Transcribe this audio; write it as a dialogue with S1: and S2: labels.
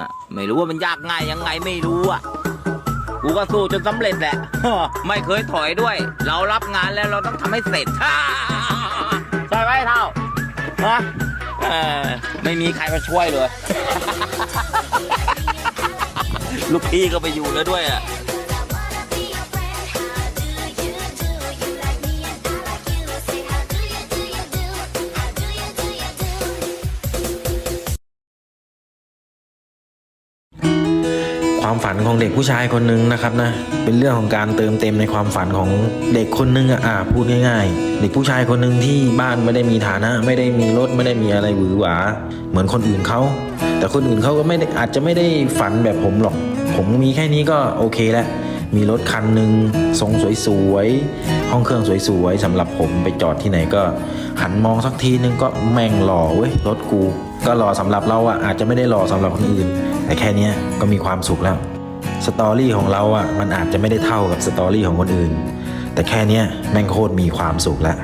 S1: อะไม่รู้ว่ามันยากง่ายยังไงไม่รู้อะกูก็สู้จนสำเร็จแหละไม่เคยถอยด้วย เรารับงานแล้วเราต้องทำให้เสร็จใช่ไหมเท่าฮะไม่มีใครมาช่วยเลย ลูกพี่ก็ไปอยู่แล้วด้วยอะ
S2: ความฝันของเด็กผู้ชายคนหนึ่งนะครับนะเป็นเรื่องของการเติมเต็มในความฝันของเด็กคนหนึงอะอ่าพูดง่ายๆ เด็กผู้ชายคนหนึ่งที่บ้านไม่ได้มีฐานะ ไม่ได้มีรถไม่ได้มีอะไรหวือหวา เหมือนคนอื่นเขาแต่คนอื่นเขาก็ไม่ได้อาจจะไม่ได้ฝันแบบผมหรอก ผมมีแค่นี้ก็โอเคแล้วมีรถคันหนึ่งทรงสวยๆ ห้องเครื่องสวยๆสำหรับผมไปจอดที่ไหนก็ หันมองสักทีนึงก็แม่งหล่อเว้ยรถกู ก็หล่อสำหรับเราอะอาจจะไม่ได้หล่อสำหรับคนอื่น แต่แค่เนี้ยก็มีความสุขแล้วสตอรี่ของเราอะมันอาจจะไม่ได้เท่ากับสตอรี่ของคนอื่น แต่แค่เนี้ยแม่งโคตรมีความสุขแล้ว